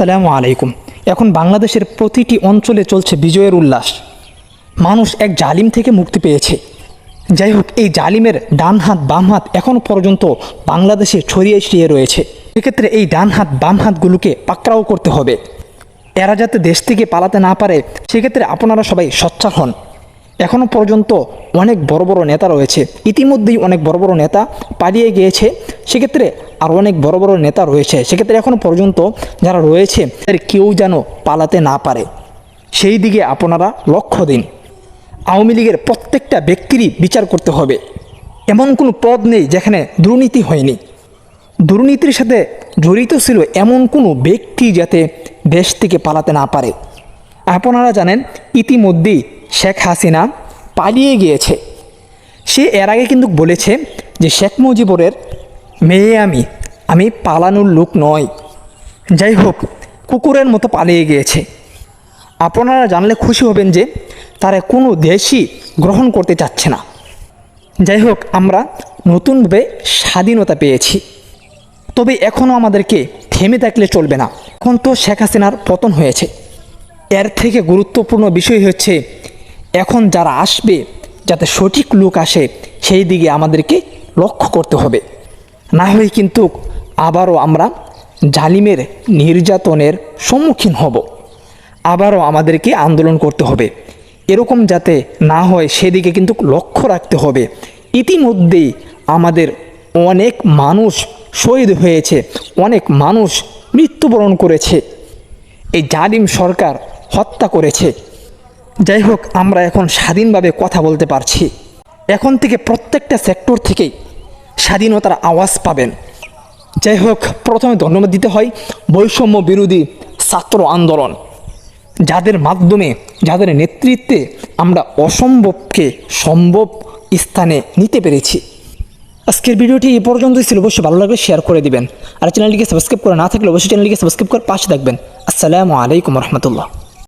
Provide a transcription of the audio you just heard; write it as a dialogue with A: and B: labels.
A: আসসালামু আলাইকুম। এখন বাংলাদেশের প্রতিটি অঞ্চলে চলছে বিজয়ের উল্লাস। মানুষ এক জালিম থেকে মুক্তি পেয়েছে। যাই হোক, এই জালিমের ডান হাত, বাম হাত এখনও পর্যন্ত বাংলাদেশে ছড়িয়ে ছিটিয়ে রয়েছে। সেক্ষেত্রে এই ডান হাত, বাম হাতগুলোকে পাকড়াও করতে হবে। এরা যাতে দেশ থেকে পালাতে না পারে, সেক্ষেত্রে আপনারা সবাই সচ্ছার হন। এখনও পর্যন্ত অনেক বড় বড় নেতা রয়েছে। ইতিমধ্যেই অনেক বড় বড় নেতা পালিয়ে গিয়েছে। সেক্ষেত্রে আর অনেক বড় বড় নেতা রয়েছে। সেক্ষেত্রে এখনও পর্যন্ত যারা রয়েছে, তাদের কেউ যেন পালাতে না পারে। সেই দিকে আপনারা লক্ষ্য দিন। আওয়ামী লীগের প্রত্যেকটা ব্যক্তিরই বিচার করতে হবে। এমন কোনো পদ নেই যেখানে দুর্নীতি হয়নি। দুর্নীতির সাথে জড়িত ছিল এমন কোনো ব্যক্তি যাতে দেশ থেকে পালাতে না পারে। আপনারা জানেন, ইতিমধ্যেই শেখ হাসিনা পালিয়ে গিয়েছে। সে এর আগে কিন্তু বলেছে যে শেখ মুজিবরের মেয়ে আমি আমি পালানোর লোক নয়। যাই হোক কুকুরের মতো পালিয়ে গিয়েছে। আপনারা জানলে খুশি হবেন যে, তারা কোনো দেশই গ্রহণ করতে চাচ্ছে না। যাই হোক আমরা নতুনভাবে স্বাধীনতা পেয়েছি। তবে এখনও আমাদেরকে থেমে থাকলে চলবে না। এখন তো শেখ হাসিনার পতন হয়েছে। এর থেকে গুরুত্বপূর্ণ বিষয় হচ্ছে, এখন যারা আসবে, যাতে সঠিক লোক আসে, সেই দিকে আমাদেরকে লক্ষ্য করতে হবে। না হলে কিন্তু আবারও আমরা জালিমের নির্যাতনের সম্মুখীন হব। আবারও আমাদেরকে আন্দোলন করতে হবে। এরকম যাতে না হয়, সেদিকে কিন্তু লক্ষ্য রাখতে হবে। ইতিমধ্যেই আমাদের অনেক মানুষ শহীদ হয়েছে, অনেক মানুষ মৃত্যুবরণ করেছে। এই জালিম সরকার হত্যা করেছে। যাই হোক, আমরা এখন স্বাধীনভাবে কথা বলতে পারছি। এখন থেকে প্রত্যেকটা সেক্টর থেকেই স্বাধীনতার আওয়াজ পাবেন। যাই হোক প্রথমে ধন্যবাদ দিতে হয় বৈষম্য বিরোধী ছাত্র আন্দোলন। যাদের মাধ্যমে, যাদের নেতৃত্বে আমরা অসম্ভবকে সম্ভব স্থানে নিতে পেরেছি। আজকের ভিডিওটি এই পর্যন্তই ছিল। অবশ্যই ভালো লাগলে শেয়ার করে দিবেন। আর চ্যানেলটিকে সাবস্ক্রাইব করে না থাকলে অবশ্যই চ্যানেলটিকে সাবস্ক্রাইব করে পাশে থাকবেন। আসসালামু আলাইকুম রহমতুল্লাহ।